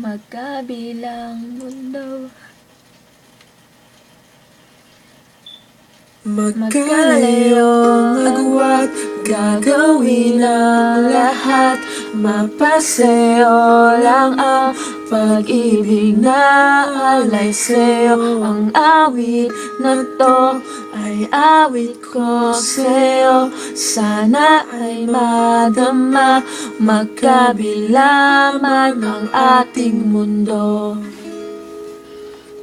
magkabilang mundo. Magkalayong agwat Gagawin ang lahat Mapaseo lang ang pag-ibig na alay sa'yo. Ang awit na to ay awit ko sa'yo. Sana ay madama Magkabila man ang ating mundo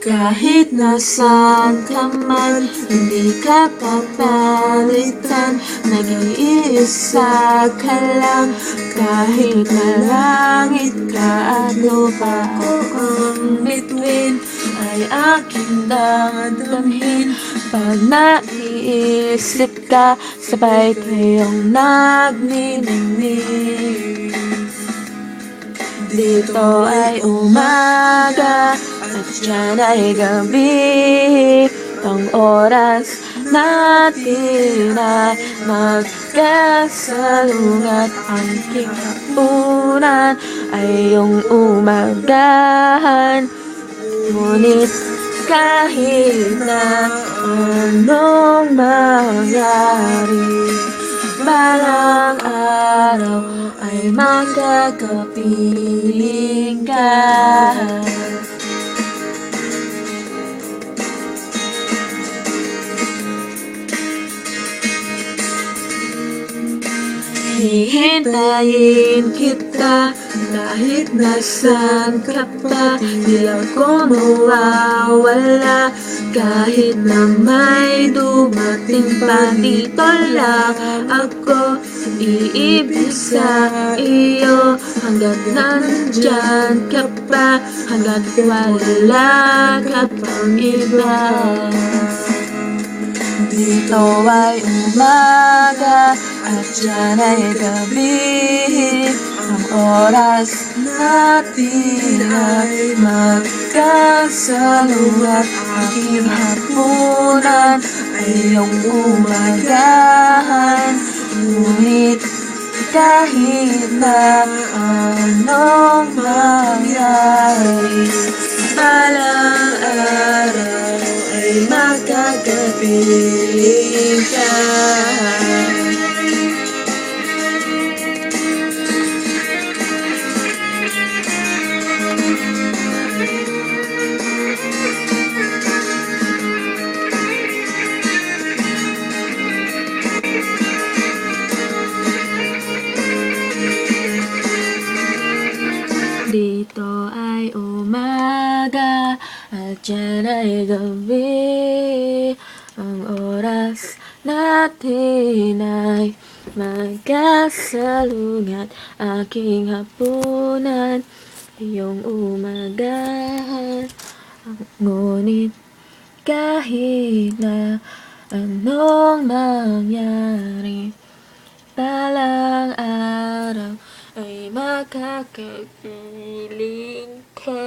kahit nasaan ka man, hindi ka papalitan. Nag-iisa ka lang, kahit na langit ka at lupa Ang bituin ay aking dadamhin Pag naiisip ka, sabay kayong nagniningning. Dito ay umaga at dyan ay gabi Ang oras natin ay magkasalungat. Ang hapunan ay iyong umagahan. Ngunit kahit na anong mangyari Balang araw ay magkakapiling ka Hihintayin kita kahit nasan ka pa. Di ako mawawala kahit na may dumating pa. Dito lang ako iibig sa iyo. Hanggat nandyan ka pa Hanggat wala ka pang iba dito ay umaga at dyan ay gabi. Ang oras natin ay magkasalungat Aking hapunan ay iyong umagahan. Ngunit kahit na anong mangyari Balang araw ay magkagabiling ka Dito ay umaga at dyan ay gabi Ang oras natin ay magkasalungat. Aking hapunan, iyong umagahan. Ngunit kahit na anong mangyari Balang araw ay makakapiling ka